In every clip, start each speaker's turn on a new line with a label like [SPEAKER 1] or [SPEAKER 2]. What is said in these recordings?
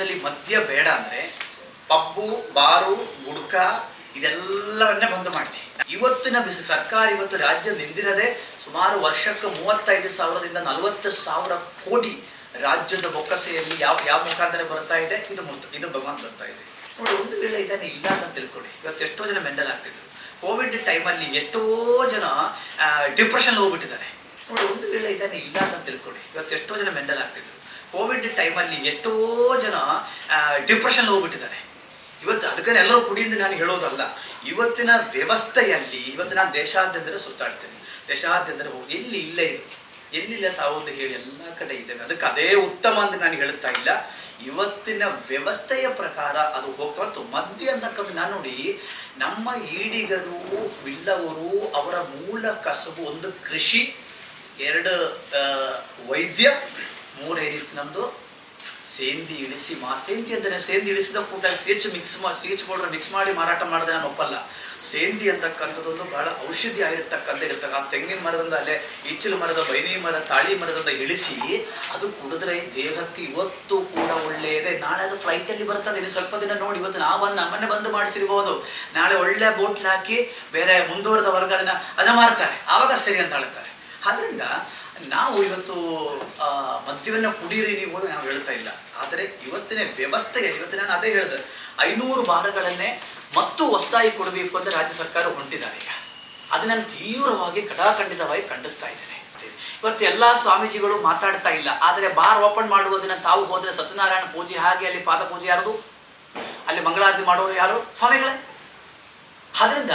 [SPEAKER 1] ರಾಜ್ಯದಲ್ಲಿ ಮದ್ಯ ಬೇಡ ಅಂದ್ರೆ ಪಬ್ಬು ಬಾರು, ಗುಡ್ಕ ಇದೆಲ್ಲವನ್ನೇ ಬಂದು ಮಾಡಿದೆ ಇವತ್ತಿನ ಬಿಸಿ ಸರ್ಕಾರ ಇವತ್ತು ರಾಜ್ಯ ನಿಂದಿರದೆ ಸುಮಾರು ವರ್ಷಕ್ಕೆ ಮೂವತ್ತೈದು ಸಾವಿರದಿಂದ ನಲವತ್ತು ಸಾವಿರ ಕೋಟಿ ರಾಜ್ಯದ ಬೊಕ್ಕಸೆಯಲ್ಲಿ ಯಾವ ಯಾವ ಮುಖಾಂತರ ಬರ್ತಾ ಇದೆ, ಇದು ಇದು ಭಗವಾನ್ ಬರ್ತಾ ಇದೆ. ನೋಡಿ, ಒಂದು ವೇಳೆ ಇದನ್ನು ಇಲ್ಲ ಅಂತ ತಿಳ್ಕೊಳ್ಳಿ. ಇವತ್ತು ಎಷ್ಟೋ ಜನ ಮೆಂಡಲ್ ಆಗ್ತಿದ್ರು. ಕೋವಿಡ್ ಟೈಮಲ್ಲಿ ಎಷ್ಟೋ ಜನ ಡಿಪ್ರೆಷನ್ ಹೋಗ್ಬಿಟ್ಟಿದ್ದಾರೆ. ನೋಡಿ, ಒಂದು ವೇಳೆ ಇದನ್ನು ಇಲ್ಲ ಅಂತ ತಿಳ್ಕೊಳ್ಳಿ. ಇವತ್ತು ಎಷ್ಟೋ ಜನ ಮೆಂಡಲ್ ಆಗ್ತಿದ್ರು. ಕೋವಿಡ್ ಟೈಮಲ್ಲಿ ಎಷ್ಟೋ ಜನ ಡಿಪ್ರೆಷನ್ ಹೋಗ್ಬಿಟ್ಟಿದ್ದಾರೆ. ಇವತ್ತು ಅದಕ್ಕೆ ಎಲ್ಲರೂ ಕುಡಿಯಿಂದ ನಾನು ಹೇಳೋದಲ್ಲ, ಇವತ್ತಿನ ವ್ಯವಸ್ಥೆಯಲ್ಲಿ, ಇವತ್ತು ನಾನು ದೇಶಾದ್ಯಂತರ ಸುತ್ತಾಡ್ತೀನಿ. ದೇಶಾದ್ಯಂತರ ಹೋಗಿ, ಎಲ್ಲಿ ಇಲ್ಲೇ ಇದು? ಎಲ್ಲಿಲ್ಲ ತಾವೊಂದು ಹೇಳಿ ಎಲ್ಲ ಕಡೆ ಇದೆ ಅದಕ್ಕೆ ಅದೇ ಉತ್ತಮ ಅಂತ ನಾನು ಹೇಳ್ತಾ ಇಲ್ಲ. ಇವತ್ತಿನ ವ್ಯವಸ್ಥೆಯ ಪ್ರಕಾರ ಅದು ಹೋಗ್ತಾ ಮಧ್ಯ ಅಂತಕ್ಕಂಥ ನಾನು ನೋಡಿ, ನಮ್ಮ ಈಡಿಗರು ಬಿಲ್ಲವರು ಅವರ ಮೂಲ ಕಸಬು ಒಂದು ಕೃಷಿ, ಎರಡು ವೈದ್ಯ ಮೂರೇನಿತ್ತು ನಮ್ಮದು ಸೇಂದಿ ಇಳಿಸಿ ಮಾ, ಸೇಂದಿ ಅಂದರೆ ಸೇಂದಿ ಇಳಿಸಿದ ಕೂಟ ಸೇಚ್ ಮಿಕ್ಸ್ ಮಾ ಪೌಡರ್ ಮಿಕ್ಸ್ ಮಾಡಿ ಮಾರಾಟ ಮಾಡಿದೆ ನಾನು ಒಪ್ಪಲ್ಲ. ಸೇಂದಿ ಅಂತಕ್ಕಂಥದ್ದೊಂದು ಬಹಳ ಔಷಧಿ ಆಗಿರ್ತಕ್ಕಂಥ ಇರ್ತಕ್ಕ. ಆ ತೆಂಗಿನ ಮರದಿಂದ ಅಲ್ಲೇ ಇಚ್ಚಲು ಮರದ, ಬೈನಿ ಮರ, ತಾಳಿ ಮರದಿಂದ ಇಳಿಸಿ ಅದು ಕುಡಿದ್ರೆ ದೇಹಕ್ಕೆ ಇವತ್ತು ಕೂಡ ಒಳ್ಳೆಯದೇ. ನಾಳೆ ಅದು ಫ್ಲೈಟಲ್ಲಿ ಬರ್ತದೆ. ಇನ್ನು ಸ್ವಲ್ಪ ದಿನ ನೋಡಿ. ಇವತ್ತು ನಾವು ಬಂದು, ನಮ್ಮನ್ನೇ ಬಂದು ಮಾಡಿಸಿರ್ಬೋದು. ನಾಳೆ ಒಳ್ಳೆ ಬೋಟ್ಲ್ ಹಾಕಿ ಬೇರೆ ಮುಂದುವರೆದ ವರ್ಗಗಳನ್ನ ಅದನ್ನ ಮಾರ್ತಾರೆ. ಆವಾಗ ಸರಿ ಅಂತ ಹೇಳ್ತಾರೆ ಆದ್ರಿಂದ ನಾವು ಇವತ್ತು ಮದ್ಯವನ್ನ ಕುಡಿಯಿರಿ ನೀವು ನಾವು ಹೇಳ್ತಾ ಇಲ್ಲ. ಆದರೆ ಇವತ್ತಿನ ವ್ಯವಸ್ಥೆಯಲ್ಲಿ ಇವತ್ತು ನಾನು ಅದೇ ಹೇಳಿದೆ, ಐನೂರು ಬಾರಗಳನ್ನೇ ಮತ್ತು ಹೊಸದಾಗಿ ಕೊಡಬೇಕು ಅಂತ ರಾಜ್ಯ ಸರ್ಕಾರ ಹೊಂಟಿದ್ದಾರೆ ಈಗ. ಅದು ನಾನು ತೀವ್ರವಾಗಿ ಕಟಾಖಂಡಿತವಾಗಿ ಖಂಡಿಸ್ತಾ ಇದ್ದೇನೆ. ಇವತ್ತು ಎಲ್ಲ ಸ್ವಾಮೀಜಿಗಳು ಮಾತಾಡ್ತಾ ಇಲ್ಲ. ಆದರೆ ಬಾರ್ ಓಪನ್ ಮಾಡುವುದನ್ನ ತಾವು ಹೋದರೆ ಸತ್ಯನಾರಾಯಣ ಪೂಜೆ ಹಾಗೆ ಅಲ್ಲಿ ಪಾದ ಪೂಜೆ ಯಾರದು? ಅಲ್ಲಿ ಮಂಗಳಾರತಿ ಮಾಡೋರು ಯಾರು? ಸ್ವಾಮಿಗಳೇ. ಆದ್ರಿಂದ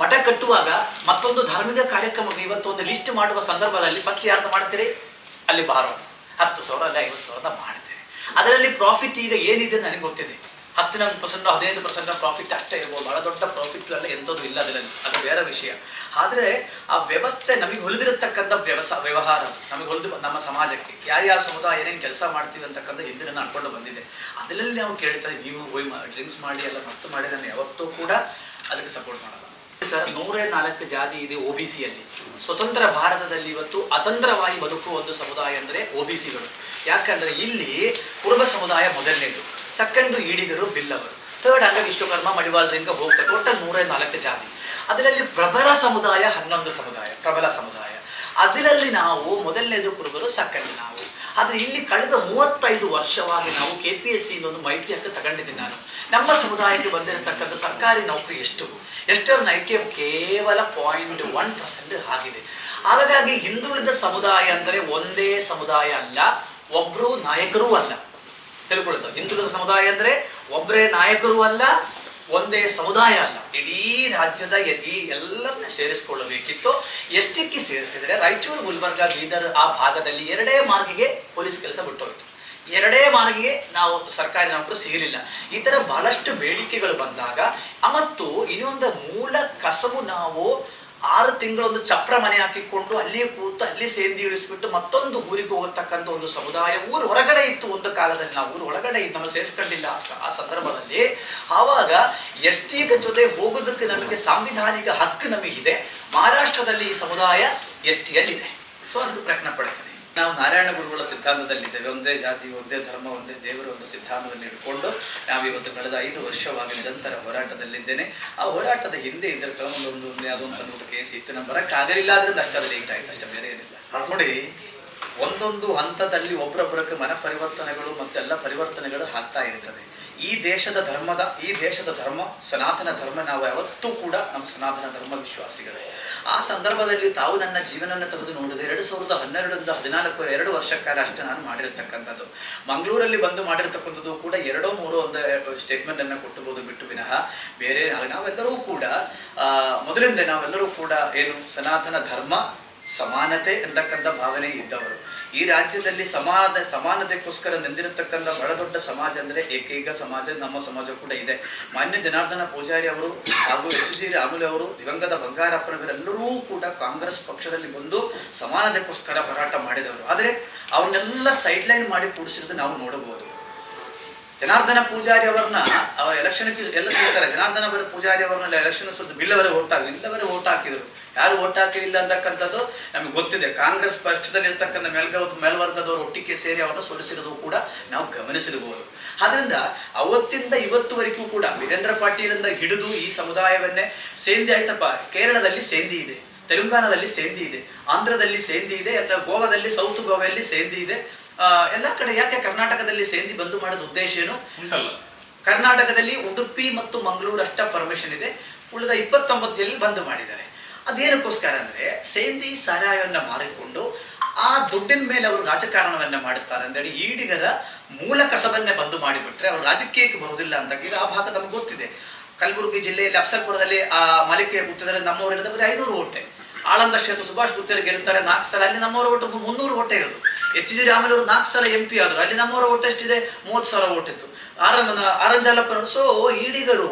[SPEAKER 1] ಮಠ ಕಟ್ಟುವಾಗ ಮತ್ತೊಂದು ಧಾರ್ಮಿಕ ಕಾರ್ಯಕ್ರಮ ಇವತ್ತು ಒಂದು ಲಿಸ್ಟ್ ಮಾಡುವ ಸಂದರ್ಭದಲ್ಲಿ ಫಸ್ಟ್ ಯಾರ್ದು ಮಾಡ್ತೀರಿ? ಅಲ್ಲಿ ಬಾರೋ ಹತ್ತು ಸಾವಿರ ಅಲ್ಲಿ, ಐವತ್ತು ಸಾವಿರದ ಮಾಡ್ತೀರಿ. ಅದರಲ್ಲಿ ಪ್ರಾಫಿಟ್ ಈಗ ಏನಿದೆ ನನಗೆ ಗೊತ್ತಿದೆ. ಹತ್ತಿನೊಂದು ಪರ್ಸೆಂಟ್ ಹದಿನೈದು ಪರ್ಸೆಂಟ್ ಪ್ರಾಫಿಟ್ ಅಷ್ಟೇ ಇರ್ಬೋದು. ಬಹಳ ದೊಡ್ಡ ಪ್ರಾಫಿಟ್ ಎಲ್ಲ ಎಂಥದ್ದು ಇಲ್ಲ ಅದರಲ್ಲಿ. ಅದು ಬೇರೆ ವಿಷಯ. ಆದರೆ ಆ ವ್ಯವಸ್ಥೆ ನಮಗೆ ಹೊಲಿದಿರತಕ್ಕಂಥ ವ್ಯವಸ, ವ್ಯವಹಾರ, ನಮಗೆ ಹೊಲಿದು ನಮ್ಮ ಸಮಾಜಕ್ಕೆ. ಯಾರ್ಯಾವ ಸಮುದಾಯ ಏನೇನು ಕೆಲಸ ಮಾಡ್ತೀವಿ ಅಂತಕ್ಕಂಥ ಹಿಂದಿನ ಅನ್ಕೊಂಡು ಬಂದಿದೆ. ಅದರಲ್ಲಿ ನಾವು ಕೇಳ್ತಾರೆ ನೀವು ಹೋಗಿ ಡ್ರಿಂಕ್ಸ್ ಮಾಡಿ ಎಲ್ಲ ಮತ್ತು ಮಾಡಿ ನಾನು ಯಾವತ್ತೂ ಕೂಡ ಅದಕ್ಕೆ ಸಪೋರ್ಟ್ ಮಾಡಲ್ಲ. ಸರ್ ನೂರೇ ನಾಲ್ಕು ಜಾತಿ ಇದೆ ಒ ಬಿ ಸಿಯಲ್ಲಿ. ಸ್ವತಂತ್ರ ಭಾರತದಲ್ಲಿ ಇವತ್ತು ಅತಂತ್ರವಾಗಿ ಬದುಕುವ ಒಂದು ಸಮುದಾಯ ಅಂದರೆ ಒ ಬಿ ಸಿಗಳು. ಯಾಕಂದ್ರೆ ಇಲ್ಲಿ ಕುರುಬ ಸಮುದಾಯ ಮೊದಲನೇದು. ಸೆಕೆಂಡು ಈಡಿಗರು ಬಿಲ್ಲವರು. ಥರ್ಡ್ ಅಂಗ ವಿಶ್ವಕರ್ಮ ಮಡಿವಾಳರಿಂದ ಹೋಗ್ತಾರೆ ಟೋಟಲ್ ನೂರೇ ನಾಲ್ಕು ಜಾತಿ. ಅದರಲ್ಲಿ ಪ್ರಬಲ ಸಮುದಾಯ ಹನ್ನೊಂದು ಸಮುದಾಯ, ಪ್ರಬಲ ಸಮುದಾಯ. ಅದರಲ್ಲಿ ನಾವು ಮೊದಲನೇದು ಕುರುಬರು ಸೆಕೆಂಡ್ ನಾವು. ಆದರೆ ಇಲ್ಲಿ ಕಳೆದ ಮೂವತ್ತೈದು ವರ್ಷವಾಗಿ ನಾವು ಕೆ ಪಿ ಎಸ್ ಸಿ ಒಂದು ಮಾಹಿತಿಯನ್ನು ತಗೊಂಡಿದ್ದೀನಿ ನಾನು. ನಮ್ಮ ಸಮುದಾಯಕ್ಕೆ ಬಂದಿರತಕ್ಕಂಥ ಸರ್ಕಾರಿ ನೌಕರಿ ಎಷ್ಟು? ಎಷ್ಟರ ನೈಕೆ ಕೇವಲ ಪಾಯಿಂಟ್ ಒನ್ ಪರ್ಸೆಂಟ್ ಆಗಿದೆ. ಹಾಗಾಗಿ ಹಿಂದುಳಿದ ಸಮುದಾಯ ಅಂದರೆ ಒಂದೇ ಸಮುದಾಯ ಅಲ್ಲ, ಒಬ್ರು ನಾಯಕರೂ ಅಲ್ಲ. ತಿಳ್ಕೊಳ್ತಾರೆ ಹಿಂದುಳಿದ ಸಮುದಾಯ ಅಂದರೆ ಒಬ್ಬರೇ ನಾಯಕರೂ ಅಲ್ಲ, ಒಂದೇ ಸಮುದಾಯ ಅಲ್ಲ. ಇಡೀ ರಾಜ್ಯದ ಈ ಎಲ್ಲರನ್ನ ಸೇರಿಸಿಕೊಳ್ಳಬೇಕಿತ್ತು. ಎಷ್ಟಕ್ಕೆ ಸೇರಿಸಿದ್ರೆ ರಾಯಚೂರು, ಗುಲ್ಬರ್ಗ, ಬೀದರ್ ಆ ಭಾಗದಲ್ಲಿ ಎರಡೇ ಮಾರ್ಗಿಗೆ ಪೊಲೀಸ್ ಕೆಲಸ ಬಿಟ್ಟೋಯ್ತು. ಎರಡೇ ಮಾರ್ಗಿಗೆ ನಾವು ಸರ್ಕಾರಿ ನೌಕರು ಸೇರಿಲ್ಲ ಈ ಥರ ಬಹಳಷ್ಟು ಬೇಡಿಕೆಗಳು ಬಂದಾಗ ಮತ್ತು ಇನ್ನೊಂದು ಮೂಲ ಕಸವು ನಾವು ಆರು ತಿಂಗಳೊಂದು ಚಪ್ರ ಮನೆ ಹಾಕಿಕೊಂಡು ಅಲ್ಲಿ ಕೂತು ಅಲ್ಲಿ ಸೇಂದಿ ಇಳಿಸ್ಬಿಟ್ಟು ಮತ್ತೊಂದು ಊರಿಗೆ ಹೋಗತಕ್ಕಂಥ ಒಂದು ಸಮುದಾಯ ಊರು ಹೊರಗಡೆ ಇತ್ತು ಒಂದು ಕಾಲದಲ್ಲಿ. ನಾವು ಊರು ಒಳಗಡೆ ಇದ್ದು ನಮ್ಮ ಸೇರಿಸ್ಕೊಂಡಿಲ್ಲ ಆ- ಸಂದರ್ಭದಲ್ಲಿ. ಆವಾಗ ಎಸ್ ಟಿಗ ಜೊತೆ ಹೋಗೋದಕ್ಕೆ ನಮಗೆ ಸಾಂವಿಧಾನಿಕ ಹಕ್ಕು ನಮಗಿದೆ. ಮಹಾರಾಷ್ಟ್ರದಲ್ಲಿ ಈ ಸಮುದಾಯ ಎಸ್ ಟಿಯಲ್ಲಿದೆ ಸೊ ಅದಕ್ಕೆ ಪ್ರಯತ್ನ ಪಡ್ತೇನೆ. ನಾವು ನಾರಾಯಣ ಗುರುಗಳ ಸಿದ್ಧಾಂತದಲ್ಲಿದ್ದೇವೆ. ಒಂದೇ ಜಾತಿ ಒಂದೇ ಧರ್ಮ ಒಂದೇ ದೇವರ ಒಂದು ಸಿದ್ಧಾಂತವನ್ನು ಇಟ್ಕೊಂಡು ನಾವಿವತ್ತು ಕಳೆದ ಐದು ವರ್ಷವಾಗಿ ನಿರಂತರ ಹೋರಾಟದಲ್ಲಿದ್ದೇನೆ. ಆ ಹೋರಾಟದ ಹಿಂದೆ ಇದರ ಒಂದು ಒಂದು ಯಾವುದೋ ಒಂದು ಸಣ್ಣ ಕೇಸ್ ಇತ್ತು. ನಮ್ಮ ಬರೋಕ್ಕಾಗಲಿಲ್ಲ ಆದ್ರಿಂದ ಅಷ್ಟೇ ಲೇಟ್ ಆಯ್ತು. ಅಷ್ಟೇ ಬೇರೆ ಏನಿಲ್ಲ. ನೋಡಿ ಒಂದೊಂದು ಹಂತದಲ್ಲಿ ಒಬ್ಬರೊಬ್ಬರಕ್ಕೆ ಮನ ಪರಿವರ್ತನೆಗಳು ಮತ್ತೆಲ್ಲ ಪರಿವರ್ತನೆಗಳು ಆಗ್ತಾ ಇರ್ತದೆ. ಈ ದೇಶದ ಧರ್ಮದ, ಈ ದೇಶದ ಧರ್ಮ, ಸನಾತನ ಧರ್ಮ, ನಾವು ಯಾವತ್ತೂ ಕೂಡ ನಮ್ಮ ಸನಾತನ ಧರ್ಮ ವಿಶ್ವಾಸಿಗಳೇ. ಆ ಸಂದರ್ಭದಲ್ಲಿ ತಾವು ನನ್ನ ಜೀವನವನ್ನು ತೆಗೆದು ನೋಡಿದೆ ಎರಡು ಸಾವಿರದ ಹನ್ನೆರಡರಿಂದ ಹದಿನಾಲ್ಕು, ಎರಡು ವರ್ಷ ಕಾಲ ಅಷ್ಟೇ ನಾನು ಮಾಡಿರ್ತಕ್ಕಂಥದ್ದು. ಮಂಗಳೂರಲ್ಲಿ ಬಂದು ಮಾಡಿರ್ತಕ್ಕಂಥದ್ದು ಕೂಡ ಎರಡೋ, ಮೂರೋ ಒಂದು ಸ್ಟೇಟ್ಮೆಂಟ್ ಅನ್ನು ಕೊಟ್ಟಬಹುದು ಬಿಟ್ಟು ವಿನಃ ಬೇರೆ ನಾವೆಲ್ಲರೂ ಕೂಡ ಮೊದಲಿಂದೇ ನಾವೆಲ್ಲರೂ ಕೂಡ ಏನು ಸನಾತನ ಧರ್ಮ ಸಮಾನತೆ ಎಂತಕ್ಕಂಥ ಭಾವನೆ ಇದ್ದವರು. ಈ ರಾಜ್ಯದಲ್ಲಿ ಸಮಾನ, ಸಮಾನತೆಗೋಸ್ಕರ ನಿಂದಿರತಕ್ಕಂಥ ಬಹಳ ದೊಡ್ಡ ಸಮಾಜ ಅಂದರೆ ಏಕೈಕ ಸಮಾಜ, ನಮ್ಮ ಸಮಾಜ ಕೂಡ ಇದೆ. ಮಾನ್ಯ ಜನಾರ್ದನ ಪೂಜಾರಿ ಅವರು ಹಾಗೂ ಎಚ್ ಜಿ ರಾಮುಲು ಅವರು, ದಿವಂಗತ ಬಂಗಾರಪ್ಪನವರೆಲ್ಲರೂ ಕೂಡ ಕಾಂಗ್ರೆಸ್ ಪಕ್ಷದಲ್ಲಿ ಬಂದು ಸಮಾನತೆಗೋಸ್ಕರ ಹೋರಾಟ ಮಾಡಿದವರು. ಆದರೆ ಅವನ್ನೆಲ್ಲ ಸೈಡ್ ಲೈನ್ ಮಾಡಿ ಕೂಡಿಸಿರೋದು ನಾವು ನೋಡಬಹುದು. ಜನಾರ್ದನ ಪೂಜಾರಿ ಅವರನ್ನ ಎಲೆಕ್ಷನ್ಗೆ ಎಲ್ಲ ಸಿಗ್ತಾರೆ ಜನಾರ್ದನ ಪೂಜಾರಿ ಅವರನ್ನೆಲ್ಲ ಎಲೆಕ್ಷನ್ ಸುತ್ತ ಬಿಲ್ಲವರೆ ಓಟ್ ಹಾಕಿ ಇಲ್ಲವರೆ ಓಟ್ ಹಾಕಿದ್ರು. ಯಾರು ಓಟ್ ಹಾಕಿಲ್ಲ ಅಂತಕ್ಕಂಥದ್ದು ನಮಗೆ ಗೊತ್ತಿದೆ. ಕಾಂಗ್ರೆಸ್ ಪಕ್ಷದಲ್ಲಿ ಇರ್ತಕ್ಕಂಥ ಮೇಲ್ಗ ಮೇಲ್ವರ್ಗದವರು ಒಟ್ಟಿಗೆ ಸೇರಿ ಅವರನ್ನು ಸೋಲಿಸಿರೋದು ಕೂಡ ನಾವು ಗಮನಿಸಿರಬಹುದು. ಆದ್ರಿಂದ ಅವತ್ತಿಂದ ಇವತ್ತುವರೆಗೂ ಕೂಡ ವೀರೇಂದ್ರ ಪಾಟೀಲಿಂದ ಹಿಡಿದು ಈ ಸಮುದಾಯವನ್ನೇ ಸೇಂದಿ ಆಯ್ತಪ್ಪ. ಕೇರಳದಲ್ಲಿ ಸೇಂದಿ ಇದೆ ತೆಲಂಗಾಣದಲ್ಲಿ ಸೇಂದಿ ಇದೆ ಆಂಧ್ರದಲ್ಲಿ ಸೇಂದಿ ಇದೆ ಅಥವಾ ಗೋವಾದಲ್ಲಿ ಸೌತ್ ಗೋವಾದಲ್ಲಿ ಸೇಂದಿ ಇದೆ. ಎಲ್ಲಾ ಎಲ್ಲ ಕಡೆ ಯಾಕೆ ಕರ್ನಾಟಕದಲ್ಲಿ ಸೇಂದಿ ಬಂದು ಮಾಡೋದು ಉದ್ದೇಶ ಏನು? ಕರ್ನಾಟಕದಲ್ಲಿ ಉಡುಪಿ ಮತ್ತು ಮಂಗಳೂರು ಅಷ್ಟ ಪರ್ಮಿಷನ್ ಇದೆ. ಉಳಿದ ಇಪ್ಪತ್ತೊಂಬತ್ತು ಜಿಲ್ಲೆ ಬಂದ್ ಮಾಡಿದ್ದಾರೆ. ಅದೇನಕ್ಕೋಸ್ಕರ ಅಂದ್ರೆ, ಸೇಂದಿ ಸಾರಾಯವನ್ನ ಮಾರಿಕೊಂಡು ಆ ದುಡ್ಡಿನ ಮೇಲೆ ಅವರು ರಾಜಕಾರಣವನ್ನ ಮಾಡುತ್ತಾರೆ. ಅಂತೇಳಿ ಈಡಿಗರ ಮೂಲ ಕಸಬನ್ನೇ ಬಂದು ಮಾಡಿಬಿಟ್ರೆ ಅವರು ರಾಜಕೀಯಕ್ಕೆ ಬರುವುದಿಲ್ಲ ಅಂತ ಆ ಭಾಗ ನಮ್ಗೆ ಗೊತ್ತಿದೆ. ಕಲಬುರಗಿ ಜಿಲ್ಲೆಯಲ್ಲಿ ಅಫ್ಸಲ್ಪುರದಲ್ಲಿ ಆ ಮಲಿಕೆ ಕೂತಿದ್ದಾರೆ ನಮ್ಮವರು ಇರೋದು ಐನೂರು ಓಟೆ. ಆಳಂದ ಕ್ಷೇತ್ರ ಸುಭಾಷ್ ಗುತ್ತೇರಿ ಗೆಲ್ತಾರೆ, ನಾಲ್ಕು ಸಲ. ಅಲ್ಲಿ ನಮ್ಮವರ ಓಟು ಮುನ್ನೂರು ಓಟೆ ಇರೋದು. ಎಚ್ ಜಿ ರಾಮಲ್ ಅವರು ನಾಲ್ಕು ಸಲ ಎಂ ಪಿ ಆದರು. ಅಲ್ಲಿ ನಮ್ಮವರ ಓಟ್ ಎಷ್ಟಿದೆ? ಮೂವತ್ತು ಸಾವಿರ ಓಟ್ ಇತ್ತು. ಆರಂಜನ ಆರಂಜಾಲಪ್ಪ ಸೊ ಈಡಿಗರು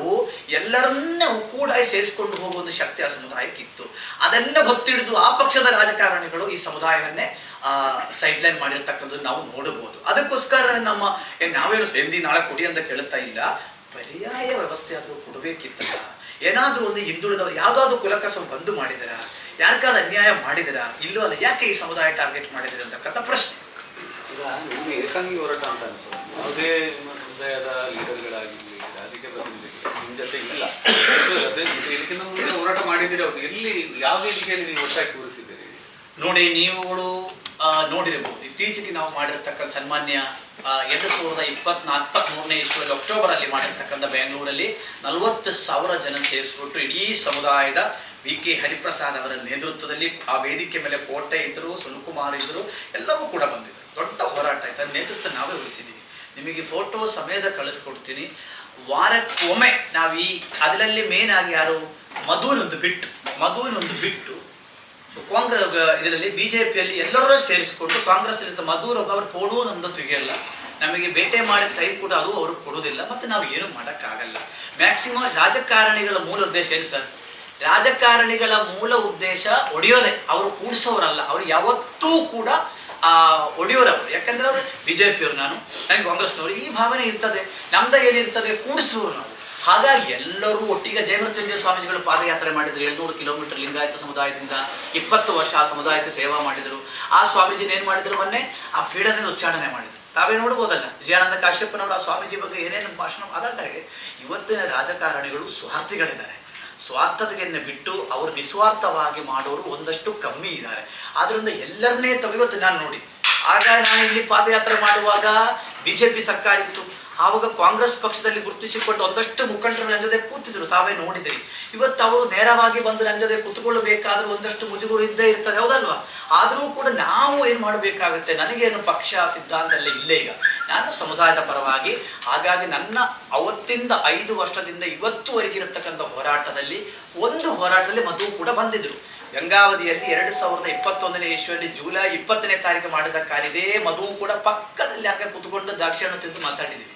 [SPEAKER 1] ಎಲ್ಲರನ್ನೇ ಕೂಡ ಸೇರಿಸಿಕೊಂಡು ಹೋಗುವ ಒಂದು ಶಕ್ತಿ ಆ ಸಮುದಾಯಕ್ಕಿತ್ತು ಅದನ್ನ ಗೊತ್ತಿಡಿದು ಆ ಪಕ್ಷದ ರಾಜಕಾರಣಿಗಳು ಈ ಸಮುದಾಯವನ್ನೇ ಸೈಡ್ ಲೈನ್ ಮಾಡಿರ್ತಕ್ಕಂಥದ್ದು ನಾವು ನೋಡಬಹುದು. ಅದಕ್ಕೋಸ್ಕರ ನಮ್ಮ ನಾವೇನು ಎಂದಿ ನಾಳೆ ಕೊಡಿ ಅಂತ ಕೇಳುತ್ತಾ ಇಲ್ಲ. ಪರ್ಯಾಯ ವ್ಯವಸ್ಥೆ ಆದರೂ ಕೊಡಬೇಕಿತ್ತಲ್ಲ. ಏನಾದ್ರೂ ಒಂದು ಹಿಂದುಳಿದವರು ಯಾವ್ದಾದ್ರು ಕುಲಕಸ ಬಂದು ಮಾಡಿದರ? ಯಾರಿಗಾದ ಅನ್ಯಾಯ ಮಾಡಿದಿರಾ ಇಲ್ಲೋ ಅಲ್ಲ ಯಾಕೆ ಈ ಸಮುದಾಯ ಟಾರ್ಗೆಟ್ ಮಾಡಿದಿರ ಅಂತಕ್ಕಂಥ ಪ್ರಶ್ನೆ.
[SPEAKER 2] ಈಗ ನಿಮ್ಗೆ ಏಕಾಂಗಿ ಹೋರಾಟ ಅಂತ ಅನ್ಸೋದು ಯಾವುದೇ ನಿಮ್ಮ ಸಮುದಾಯದ ಲೀಡರ್ಗಳಾಗಿರಲಿ ರಾಜಕೀಯ ಪ್ರತಿನಿಧಿಗಳು ನಿಮ್ಮ ಜೊತೆ ಇಲ್ಲ. ಅದೇ ಇದಕ್ಕಿಂತ ಮುಂದೆ ಹೋರಾಟ ಮಾಡಿದ್ದೀರಿ ಅವ್ರು. ಎಲ್ಲಿ ಯಾವ ವೇದಿಕೆಯಲ್ಲಿ ನೀವು ಒಟ್ಟಾಗಿ ಕೂರಿಸಿದ್ದೀರಿ?
[SPEAKER 1] ನೋಡಿ ನೀವುಗಳು ನೋಡಿರಬಹುದು. ಇತ್ತೀಚೆಗೆ ನಾವು ಮಾಡಿರ್ತಕ್ಕ ಸನ್ಮಾನ್ಯ ಎರಡು ಸಾವಿರದ ಇಪ್ಪತ್ನಾಲ್ಕು, ಇಪ್ಪತ್ಮೂರನೇ ಇಸ್ವಿಯಲ್ಲಿ ಅಕ್ಟೋಬರ್ ಅಲ್ಲಿ ಮಾಡಿರ್ತಕ್ಕಂಥ ಬೆಂಗಳೂರಲ್ಲಿ ನಲವತ್ತು ಸಾವಿರ ಜನ ಸೇರಿಸ್ಬಿಟ್ಟು ಇಡೀ ಸಮುದಾಯದ ವಿ ಕೆ ಹರಿಪ್ರಸಾದ್ ಅವರ ನೇತೃತ್ವದಲ್ಲಿ ಆ ವೇದಿಕೆ ಮೇಲೆ ಕೋಟೆ ಇದ್ದರು ಸುಲ್ಕುಮಾರ್ ಇದ್ದರು ಎಲ್ಲವೂ ಕೂಡ ಬಂದಿದೆ ದೊಡ್ಡ ಹೋರಾಟ ಆಯ್ತು. ನೇತೃತ್ವ ನಾವೇ ವಹಿಸಿದ್ದೀವಿ. ನಿಮಗೆ ಫೋಟೋ ಸಮೇತ ಕಳಿಸ್ಕೊಡ್ತೀನಿ. ವಾರಕ್ಕೊಮ್ಮೆ ನಾವು ಈ ಅದರಲ್ಲಿ ಮೇನ್ ಆಗಿ ಯಾರು? ಮಧುನೊಂದು ಬಿಟ್ಟು ಮಧುನೊಂದು ಬಿಟ್ಟು ಕಾಂಗ್ರೆಸ್, ಇದರಲ್ಲಿ ಬಿಜೆಪಿಯಲ್ಲಿ ಎಲ್ಲರೂ ಸೇರಿಸಿಕೊಂಡು ಕಾಂಗ್ರೆಸ್ ಮಧುರ್ ಅವರು ಕೊಡುವ ನಮ್ದು ತೆಗೆಯಲ್ಲ. ನಮಗೆ ಬೇಟೆ ಮಾಡಿದ ಟೈಮ್ ಕೂಡ ಅದು ಅವರು ಕೊಡುವುದಿಲ್ಲ. ಮತ್ತೆ ನಾವು ಏನು ಮಾಡೋಕ್ಕಾಗಲ್ಲ. ಮ್ಯಾಕ್ಸಿಮಮ್ ರಾಜಕಾರಣಿಗಳ ಮೂಲ ಉದ್ದೇಶ ಏನು ಸರ್? ರಾಜಕಾರಣಿಗಳ ಮೂಲ ಉದ್ದೇಶ ಒಡೆಯೋದೆ. ಅವರು ಕೂಡಿಸೋರಲ್ಲ. ಅವರು ಯಾವತ್ತೂ ಕೂಡ ಒಡೆಯೋರವರು. ಯಾಕಂದ್ರೆ ಅವರು ಬಿಜೆಪಿಯವರು ನಾನು. ನನಗೆ ಕಾಂಗ್ರೆಸ್ನವರು ಈ ಭಾವನೆ ಇರ್ತದೆ. ನಮ್ದ ಏನಿರ್ತದೆ ಕೂಡಿಸುವವರು ನಾವು. ಹಾಗಾಗಿ ಎಲ್ಲರೂ ಒಟ್ಟಿಗೆ ಜಯಮೃತ್ಯುಂಜಯ ಸ್ವಾಮೀಜಿಗಳು ಪಾದಯಾತ್ರೆ ಮಾಡಿದ್ರು. ಏಳ್ನೂರು ಕಿಲೋಮೀಟರ್ ಲಿಂಗಾಯತ ಸಮುದಾಯದಿಂದ ಇಪ್ಪತ್ತು ವರ್ಷ ಆ ಸಮುದಾಯಕ್ಕೆ ಸೇವಾ ಮಾಡಿದರು. ಆ ಸ್ವಾಮೀಜಿನ ಏನು ಮಾಡಿದ್ರು ಮೊನ್ನೆ? ಆ ಪೀಡನೆ ಉಚ್ಚಾರಣೆ ಮಾಡಿದರು. ತಾವೇ ನೋಡ್ಬೋದಲ್ಲ? ವಿಜಯಾನಂದ ಕಾಶ್ಯಪ್ಪನವರು ಆ ಸ್ವಾಮೀಜಿ ಬಗ್ಗೆ ಏನೇನು ಭಾಷಣ ಅದಾಗೆ ಇವತ್ತಿನ ರಾಜಕಾರಣಿಗಳು ಸ್ವಾರ್ಥಿಗಳಿದ್ದಾರೆ. ಸ್ವಾರ್ಥತೆಯನ್ನು ಬಿಟ್ಟು ಅವರು ನಿಸ್ವಾರ್ಥವಾಗಿ ಮಾಡೋರು ಒಂದಷ್ಟು ಕಮ್ಮಿ ಇದ್ದಾರೆ. ಆದ್ದರಿಂದ ಎಲ್ಲರನ್ನೇ ತಗೋ ಇವತ್ತು ನಾನು ನೋಡಿ ಆಗ ನಾನು ಇಲ್ಲಿ ಪಾದಯಾತ್ರೆ ಮಾಡುವಾಗ ಬಿಜೆಪಿ ಸರ್ಕಾರ ಇತ್ತು. ಆವಾಗ ಕಾಂಗ್ರೆಸ್ ಪಕ್ಷದಲ್ಲಿ ಗುರುತಿಸಿಕೊಂಡು ಒಂದಷ್ಟು ಮುಖಂಡರು ನನ್ನ ಕೂತಿದ್ರು. ತಾವೇ ನೋಡಿದಿರಿ. ಇವತ್ತು ಅವರು ನೇರವಾಗಿ ಬಂದು ನನ್ನ ಜೊತೆ ಕೂತ್ಕೊಳ್ಳಬೇಕಾದ್ರೂ ಒಂದಷ್ಟು ಮುಜುಗುರು ಇದ್ದೇ ಇರ್ತದೆ, ಹೌದಲ್ವಾ? ಆದರೂ ಕೂಡ ನಾವು ಏನು ಮಾಡಬೇಕಾಗುತ್ತೆ? ನನಗೇನು ಪಕ್ಷ ಸಿದ್ಧಾಂತ ಎಲ್ಲ ಇಲ್ಲೇ ಈಗ. ನಾನು ಸಮುದಾಯದ ಪರವಾಗಿ ಹಾಗಾಗಿ ನನ್ನ ಅವತ್ತಿಂದ ಐದು ವರ್ಷದಿಂದ ಇವತ್ತುವರೆಗಿರತಕ್ಕಂಥ ಹೋರಾಟದಲ್ಲಿ ಒಂದು ಹೋರಾಟದಲ್ಲಿ ಮಧು ಕೂಡ ಬಂದಿದ್ರು. ಗಂಗಾವಧಿಯಲ್ಲಿ ಎರಡು ಸಾವಿರದ ಇಪ್ಪತ್ತೊಂದನೇ ಇಸ್ವಿಯಲ್ಲಿ ಜುಲೈ ಇಪ್ಪತ್ತನೇ ತಾರೀಕು ಮಾಡಿದ ಕಾರಿದೆ. ಮಧು ಕೂಡ ಪಕ್ಕದಲ್ಲಿ ಹಾಗೆ ಕುತ್ಕೊಂಡು ದಾಕ್ಷಿಣ್ಯ ತಿಂದು ಮಾತಾಡಿದ್ದೀವಿ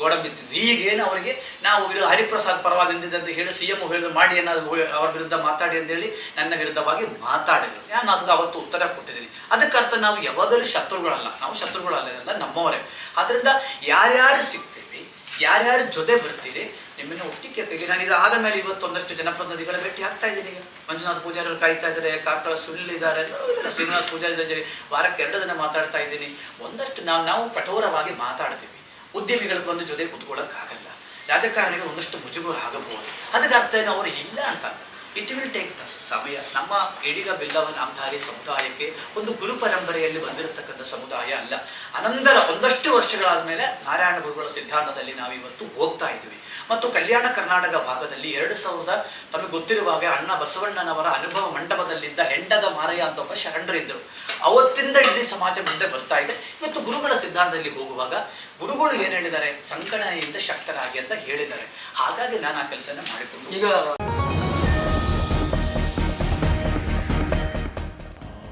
[SPEAKER 1] ಗೋಡಂಬಿ ಈಗೇನು ಅವರಿಗೆ ನಾವು ವಿರುದ್ಧ ಹರಿಪ್ರಸಾದ್ ಪರವಾಗಿ ಅಂತ ಹೇಳಿ ಸಿ ಎಂ ಹೇಳಿದ್ರು ಮಾಡಿ, ಏನಾದ್ರು ಅವ್ರ ವಿರುದ್ಧ ಮಾತಾಡಿ ಅಂತೇಳಿ ನನ್ನ ವಿರುದ್ಧವಾಗಿ ಮಾತಾಡಿದ್ರು. ನಾನು ಅದಕ್ಕೆ ಅವತ್ತು ಉತ್ತರ ಕೊಟ್ಟಿದ್ದೀನಿ. ಅದಕ್ಕರ್ಥ ನಾವು ಯಾವಾಗಲೂ ಶತ್ರುಗಳಲ್ಲ. ನಾವು ಶತ್ರುಗಳಲ್ಲ ನಮ್ಮವರೇ. ಆದ್ರಿಂದ ಯಾರ್ಯಾರು ಸಿಗ್ತೀವಿ ಯಾರ್ಯಾರು ಜೊತೆ ಬರ್ತೀರಿ, ನಿಮ್ಮನ್ನು ಒಟ್ಟಿಗೆ ಈಗ ನಾನು ಇದಾದ ಮೇಲೆ ಇವತ್ತೊಂದಷ್ಟು ಜನಪ್ರತಿನಿಧಿಗಳ ಭೇಟಿ ಆಗ್ತಾ ಇದ್ದೀನಿ ಈಗ. ಮಂಜುನಾಥ್ ಪೂಜಾರಿ ಅವರು ಕಾಯ್ತಾ ಇದ್ದಾರೆ ಎಲ್ಲರೂ ಇದ್ದಾರೆ. ಶ್ರೀನಿವಾಸ್ ಪೂಜಾರಿ ಜೊತೆ ವಾರಕ್ಕೆ ಎರಡು ದಿನ ಮಾತಾಡ್ತಾ ಇದ್ದೀನಿ. ಒಂದಷ್ಟು ನಾವು ನಾವು ಕಠೋರವಾಗಿ ಮಾತಾಡ್ತೀವಿ. ಉದ್ಯಮಿಗಳಿಗೆ ಬಂದು ಜೊತೆ ಕೂತ್ಕೊಳ್ಳೋಕ್ಕಾಗಲ್ಲ ರಾಜಕಾರಣಿಗಳು ಒಂದಷ್ಟು ಮುಜುಗರ ಆಗಬಹುದು. ಅದಕ್ಕೆ ಅರ್ಥ ಏನು? ಅವರು ಇಲ್ಲ ಅಂತ ಇಟ್ ವಿಲ್ ಟೇಕ್ ಸಮಯ. ನಮ್ಮ ಎಡಿಗ ಬಿಲ್ಲವ ನಾಮಧಾರಿ ಸಮುದಾಯಕ್ಕೆ ಒಂದು ಗುರು ಪರಂಪರೆಯಲ್ಲಿ ಬಂದಿರತಕ್ಕಂಥ ಸಮುದಾಯ ಅಲ್ಲ. ಅನಂತರ ಒಂದಷ್ಟು ವರ್ಷಗಳಾದ ಮೇಲೆ ನಾರಾಯಣ ಗುರುಗಳ ಸಿದ್ಧಾಂತದಲ್ಲಿ ನಾವು ಇವತ್ತು ಹೋಗ್ತಾ ಇದ್ದೀವಿ. ಮತ್ತು ಕಲ್ಯಾಣ ಕರ್ನಾಟಕ ಭಾಗದಲ್ಲಿ ಎರಡು ಸಾವಿರದ ತಮಗೆ ಗೊತ್ತಿರುವಾಗ ಅಣ್ಣ ಬಸವಣ್ಣನವರ ಅನುಭವ ಮಂಟಪದಲ್ಲಿದ್ದ ಹೆಂಡದ ಮಾರಯ್ಯ ಅಂತ ಒಬ್ಬ ಶರಣರಿದ್ದರು. ಅವತ್ತಿಂದ ಇಡೀ ಸಮಾಜ ಮುಂದೆ ಬರ್ತಾ ಇದೆ. ಇವತ್ತು ಗುರುಗಳ ಸಿದ್ಧಾಂತದಲ್ಲಿ ಹೋಗುವಾಗ ಗುರುಗಳು ಏನು ಹೇಳಿದ್ದಾರೆ? ಸಂಕಣೆಯಿಂದ ಶಕ್ತರಾಗಿ ಅಂತ ಹೇಳಿದ್ದಾರೆ. ಹಾಗಾಗಿ ನಾನು ಆ ಕೆಲಸನ ಮಾಡಿಕೊಂಡು
[SPEAKER 3] ಈಗ